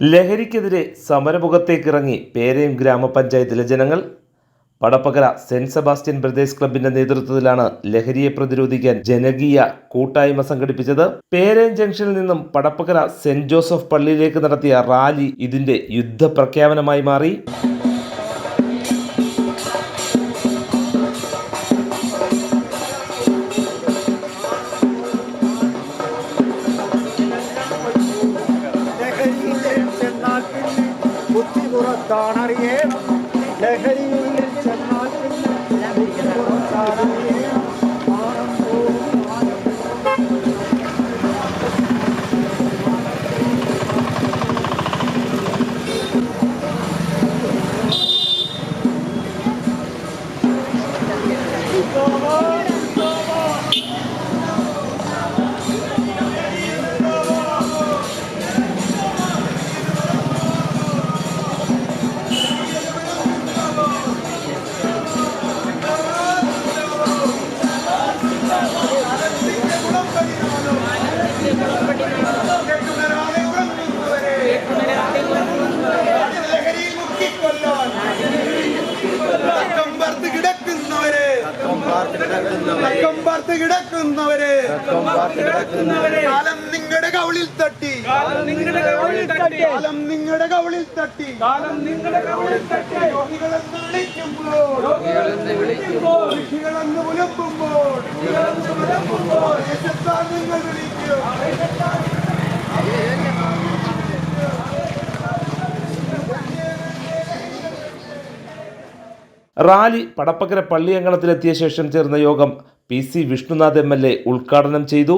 ലഹരിക്കെതിരെ സമരമുഖത്തേക്കിറങ്ങി പേരയും ഗ്രാമപഞ്ചായത്തിലെ ജനങ്ങൾ. പടപ്പകര സെന്റ് സെബാസ്റ്റ്യൻ ബ്രദേഴ്സ് ക്ലബിന്റെ നേതൃത്വത്തിലാണ് ലഹരിയെ പ്രതിരോധിക്കാൻ ജനകീയ കൂട്ടായ്മ സംഘടിപ്പിച്ചത്. പേരയം ജംഗ്ഷനിൽ നിന്നും പടപ്പകര സെന്റ് ജോസഫ് പള്ളിയിലേക്ക് നടത്തിയ റാലി ഇതിന്റെ യുദ്ധപ്രഖ്യാപനമായി മാറി. പാർത്ത് കിടക്കുന്നവരെ. കാലം നിങ്ങളുടെ കവളിൽ തട്ടി. കാലം നിങ്ങളുടെ കവളിൽ തട്ടി. കാലം നിങ്ങളുടെ കവളിൽ തട്ടി. കാലം നിങ്ങളുടെ കവിളിൽ തട്ടി. രോഗികളെന്ന് വിളിക്കുമ്പോൾ. രോഗികളെന്ന് വിളിക്കുമ്പോൾ. ഋഷികളെന്ന് പുലമ്പുമ്പോൾ ഋഷികളെന്ന് പുലമ്പുമ്പോൾ ദേശത്താൽ നിങ്ങൾ വിളിക്കും. റാലി പടപ്പക്കര പള്ളിയങ്കണത്തിലെത്തിയ ശേഷം ചേർന്ന യോഗം P C Vishnunath M L A ഉദ്ഘാടനം ചെയ്തു.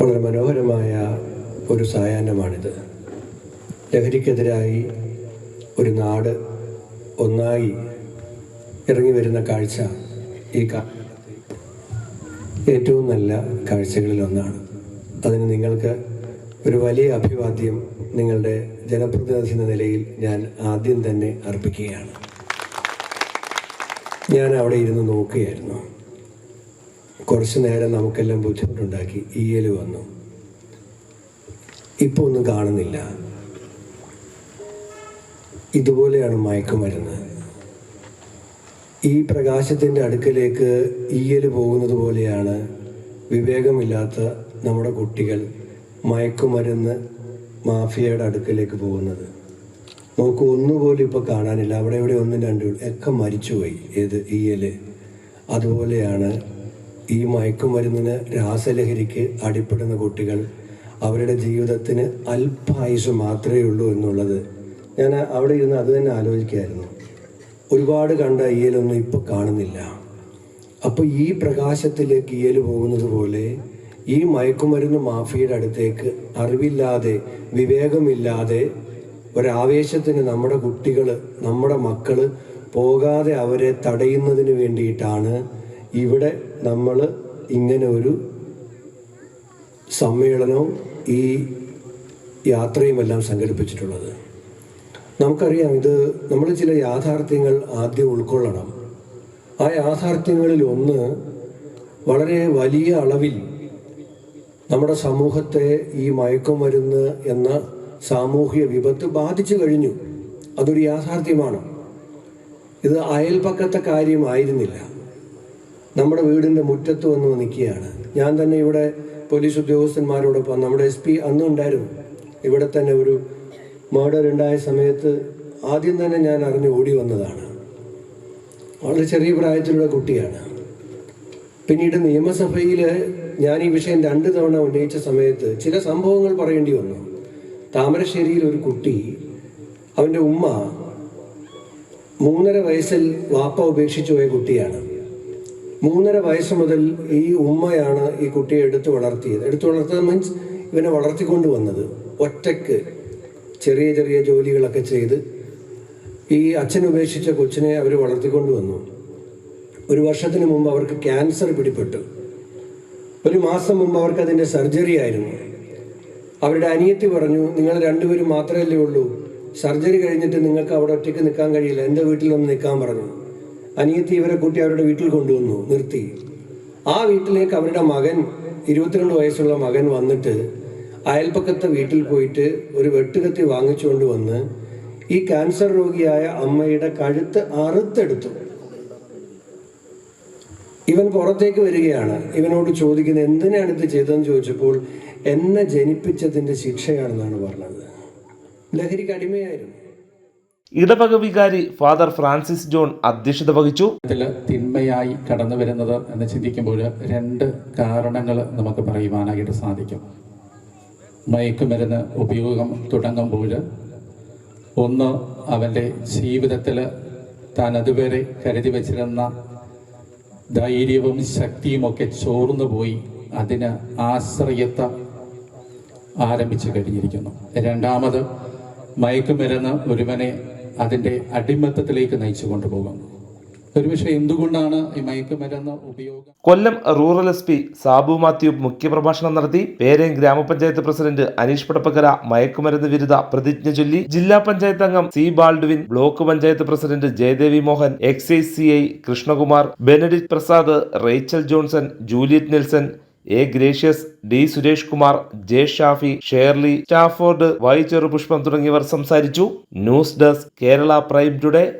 വളരെ മനോഹരമായ ഒരു സായാഹ്നമാണിത്. ലഹരിക്കെതിരായി ഒരു നാട് ഒന്നായി ഇറങ്ങി വരുന്ന കാഴ്ച ഈ ഏറ്റവും നല്ല കാഴ്ചകളിൽ ഒന്നാണ് അതിന് നിങ്ങൾക്ക് ഒരു വലിയ അഭിവാദ്യം നിങ്ങളുടെ ജനപ്രതിനിധി എന്ന നിലയിൽ ഞാൻ ആദ്യം തന്നെ അർപ്പിക്കുകയാണ്. ഞാൻ അവിടെ ഇരുന്ന് നോക്കുകയായിരുന്നു. കുറച്ച് നേരം നമുക്കെല്ലാം ബുദ്ധിമുട്ടുണ്ടാക്കി ഈയൽ വന്നു. ഇപ്പോൾ ഒന്നും കാണുന്നില്ല. ഇതുപോലെയാണ് മയക്കുമരുന്ന് ഈ പ്രകാശത്തിന്റെ അടുക്കലേക്ക് ഈയൽ പോകുന്നത് പോലെയാണ് വിവേകമില്ലാത്ത നമ്മുടെ കുട്ടികൾ മയക്കുമരുന്ന് മാഫിയയുടെ അടുക്കലേക്ക് പോകുന്നത്. നോക്കൂ ഒന്നുപോലും ഇപ്പോൾ കാണാനില്ല. അവിടെ ഇവിടെ ഒന്നും രണ്ടും ഒക്കെ മരിച്ചുപോയി. ഏത് ഈയൽ അതുപോലെയാണ് ഈ മയക്കുമരുന്നിന് രാസലഹരിക്ക് അടിപ്പെടുന്ന കുട്ടികൾ അവരുടെ ജീവിതത്തിന് അല്പായുസ് മാത്രമേ ഉള്ളൂ എന്നുള്ളത് ഞാൻ അവിടെ ഇരുന്ന് അത് തന്നെ ആലോചിക്കായിരുന്നു ഒരുപാട് കണ്ട ഇയലൊന്നും ഇപ്പോൾ കാണുന്നില്ല. അപ്പോൾ ഈ പ്രകാശത്തിലേക്ക് ഇയൽ പോകുന്നത് പോലെ ഈ മയക്കുമരുന്ന് മാഫിയുടെ അടുത്തേക്ക് അറിവില്ലാതെ വിവേകമില്ലാതെ ഒരാവേശത്തിന് നമ്മുടെ കുട്ടികൾ നമ്മുടെ മക്കൾ പോകാതെ അവരെ തടയുന്നതിന് വേണ്ടിയിട്ടാണ് ഇവിടെ നമ്മൾ ഇങ്ങനെ ഒരു സമ്മേളനവും ഈ യാത്രയുമെല്ലാം സംഘടിപ്പിച്ചിട്ടുള്ളത്. നമുക്കറിയാം ഇത് നമ്മൾ ചില യാഥാർത്ഥ്യങ്ങൾ ആദ്യം ഉൾക്കൊള്ളണം. ആ യാഥാർത്ഥ്യങ്ങളിൽ ഒന്ന് വളരെ വലിയ അളവിൽ നമ്മുടെ സമൂഹത്തെ ഈ മയക്കം വരുന്ന എന്ന സാമൂഹിക വിപത്ത് ബാധിച്ചു കഴിഞ്ഞു. അതൊരു യാഥാർത്ഥ്യമാണ്. ഇത് അയൽപക്കത്തെ കാര്യമായിരുന്നില്ല. നമ്മുടെ വീടിന്റെ മുറ്റത്ത് വന്ന് നിൽക്കുകയാണ്. ഞാൻ തന്നെ ഇവിടെ പോലീസ് ഉദ്യോഗസ്ഥന്മാരോടൊപ്പം നമ്മുടെ എസ് പി അന്നും ഉണ്ടായിരുന്നു ഇവിടെ തന്നെ ഒരു മർഡർ ഉണ്ടായ സമയത്ത് ആദ്യം തന്നെ ഞാൻ അറിഞ്ഞ് ഓടി വന്നതാണ്. വളരെ ചെറിയ പ്രായത്തിലുള്ള കുട്ടിയാണ്. പിന്നീട് നിയമസഭയിൽ ഞാൻ ഈ വിഷയം രണ്ട് തവണ ഉന്നയിച്ച സമയത്ത് ചില സംഭവങ്ങൾ പറയേണ്ടി വന്നു. താമരശ്ശേരിയിൽ ഒരു കുട്ടി അവന്റെ ഉമ്മ മൂന്നര വയസ്സിൽ വാപ്പ ഉപേക്ഷിച്ചു പോയ കുട്ടിയാണ്. മൂന്നര വയസ്സ് മുതൽ ഈ ഉമ്മയാണ് ഈ കുട്ടിയെ എടുത്തു വളർത്തിയത്. എടുത്തു വളർത്തിയത് മീൻസ് ഇവനെ വളർത്തിക്കൊണ്ട് വന്നത്. ഒറ്റയ്ക്ക് ചെറിയ ചെറിയ ജോലികളൊക്കെ ചെയ്ത് ഈ അച്ഛൻ ഉപേക്ഷിച്ച കൊച്ചിനെ അവർ വളർത്തിക്കൊണ്ട് വന്നു. ഒരു വർഷത്തിന് മുമ്പ് അവർക്ക് ക്യാൻസർ പിടിപെട്ടു. ഒരു മാസം മുമ്പ് അവർക്ക് അതിന്റെ സർജറി ആയിരുന്നു. അവരുടെ അനിയത്തി പറഞ്ഞു നിങ്ങൾ രണ്ടുപേരും മാത്രമല്ലേ ഉള്ളൂ. സർജറി കഴിഞ്ഞിട്ട് നിങ്ങൾക്ക് അവിടെ ഒറ്റയ്ക്ക് നിൽക്കാൻ കഴിയില്ല. എന്റെ വീട്ടിൽ വന്ന് നിൽക്കാൻ പറഞ്ഞു. അനിയത്തി ഇവരെ കൂട്ടി അവരുടെ വീട്ടിൽ കൊണ്ടുവന്നു നിർത്തി. ആ വീട്ടിലേക്ക് അവരുടെ മകൻ ഇരുപത്തിരണ്ട് വയസ്സുള്ള മകൻ വന്നിട്ട് അയൽപ്പക്കത്തെ വീട്ടിൽ പോയിട്ട് ഒരു വെട്ടുകത്തി വാങ്ങിച്ചുകൊണ്ട് വന്ന് ഈ ക്യാൻസർ രോഗിയായ അമ്മയുടെ കഴുത്ത് അറുത്തെടുത്തു. ഇവൻ പുറത്തേക്ക് വരികയാണ്. ഇവനോട് ചോദിക്കുന്നത് എന്തിനാണ് ഇത് ചെയ്തതെന്ന് ചോദിച്ചപ്പോൾ എന്നെ ജനിപ്പിച്ചതിന്റെ ശിക്ഷയാണെന്നാണ് പറഞ്ഞത്. ലഹരിക്ക് അടിമയായിരുന്നു. ഇടവക വികാരി ഫാദർ ഫ്രാൻസിസ് ജോൺ അധ്യക്ഷത വഹിച്ചു. ഇതിൽ തിന്മയായി കടന്നു വരുന്നത് എന്ന് ചിന്തിക്കുമ്പോൾ രണ്ട് കാരണങ്ങൾ നമുക്ക് പറയുവാനായിട്ട് സാധിക്കും. മയക്കുമരുന്ന് ഉപയോഗം തുടങ്ങുമ്പോൾ ഒന്ന് അവന്റെ ജീവിതത്തിൽ താൻ അതുവരെ കരുതി വച്ചിരുന്ന ധൈര്യവും ശക്തിയുമൊക്കെ ചോർന്നു പോയി അതിന് ആശ്രയത്വം ആരംഭിച്ചു കഴിഞ്ഞിരിക്കുന്നു. രണ്ടാമത് മയക്കുമരുന്ന് ഒരുവനെ അതിന്റെ അടിമത്തത്തിലേക്ക് നയിച്ചു കൊണ്ടുപോകും. ഒരുപക്ഷെ എന്തുകൊണ്ടാണ് ഈ മയക്കുമരുന്ന് ഉപയോഗം? Kollam rural S P Sabu Mathew മുഖ്യപ്രഭാഷണം നടത്തി പേരേം ഗ്രാമപഞ്ചായത്ത് പ്രസിഡന്റ് അനീഷ് പടപ്പക്കര മയക്കുമരുന്ന് വിരുദ്ധ പ്രതിജ്ഞ ചൊല്ലി ജില്ലാ പഞ്ചായത്ത് അംഗം C Baldwin block panchayat president Jayadevi Mohan excise C I Krishnakumar Benedict Prasad Rachel Johnson Juliet Nelson A Gracious D Suresh Kumar J Shafi Shirley Stafford Y Cherupushpam തുടങ്ങിയവർ സംസാരിച്ചു. News desk Kerala prime today.